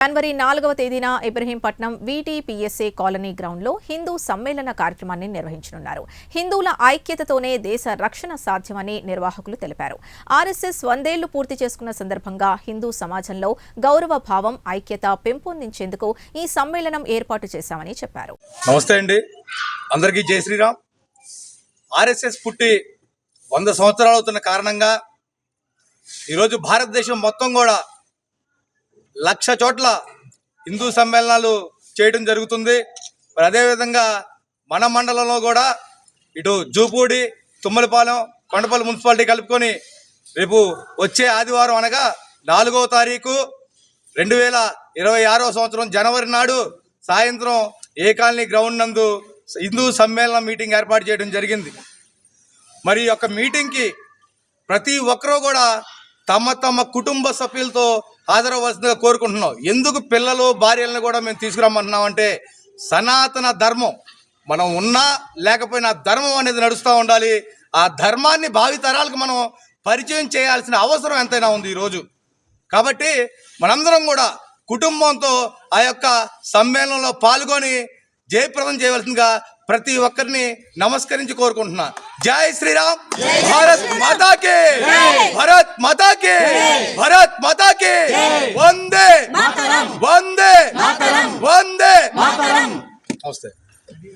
జనవరి నాలుగవ తేదీన ఇబ్రహీంపట్నం వీటీపీఎస్ఏ కాలనీ గ్రౌండ్లో హిందూ సమ్మేళన కార్యక్రమాన్ని నిర్వహించనున్నారు. హిందువుల ఐక్యతతోనే దేశ రక్షణ సాధ్యమని నిర్వాహకులు తెలిపారు. ఆర్ఎస్ఎస్ వందేళ్ళు పూర్తి చేసుకున్న సందర్భంగా హిందూ సమాజంలో గౌరవ భావం ఐక్యత పెంపొందించేందుకు ఈ సమ్మేళనం ఏర్పాటు చేశామని చెప్పారు. నమస్తే అండి. అందరికీ జై శ్రీరామ్. ఆర్ఎస్ఎస్ పుట్టి వంద సంవత్సరాలు అవుతున్న కారణంగా ఈరోజు భారతదేశం మొత్తం కూడా లక్ష చోట్ల హిందూ సమ్మేళనాలు చేయడం జరుగుతుంది. మరి అదేవిధంగా మన మండలంలో కూడా ఇటు జూపూడి తుమ్మలపాలెం కొండపల్లి మున్సిపాలిటీ కలుపుకొని రేపు వచ్చే ఆదివారం అనగా నాలుగవ తారీఖు రెండు వేల ఇరవై ఆరో సంవత్సరం జనవరి నాడు సాయంత్రం ఏ కాలనీ గ్రౌండ్ నందు హిందూ సమ్మేళనం మీటింగ్ ఏర్పాటు చేయడం జరిగింది. మరి ఈ యొక్క మీటింగ్కి ప్రతి ఒక్కరూ కూడా తమ తమ కుటుంబ సభ్యులతో హాజరవలసిందిగా కోరుకుంటున్నాం. ఎందుకు పిల్లలు భార్యలను కూడా మేము తీసుకురమ్మంటున్నాం అంటే సనాతన ధర్మం మనం ఉన్నా లేకపోయినా ధర్మం అనేది నడుస్తూ ఉండాలి. ఆ ధర్మాన్ని భావితరాలకు మనం పరిచయం చేయాల్సిన అవసరం ఎంతైనా ఉంది ఈరోజు. కాబట్టి మనందరం కూడా కుటుంబంతో ఆ యొక్క సమ్మేళనంలో పాల్గొని జయప్రదం చేయవలసిందిగా ప్రతి ఒక్కరిని నమస్కరించి కోరుకుంటున్నా. జై శ్రీరామ్ భారత్ మాతాకి! ಒಂದೇ. ಒಂದೇ. ಒಂದೇ. ನಮಸ್ತೆ.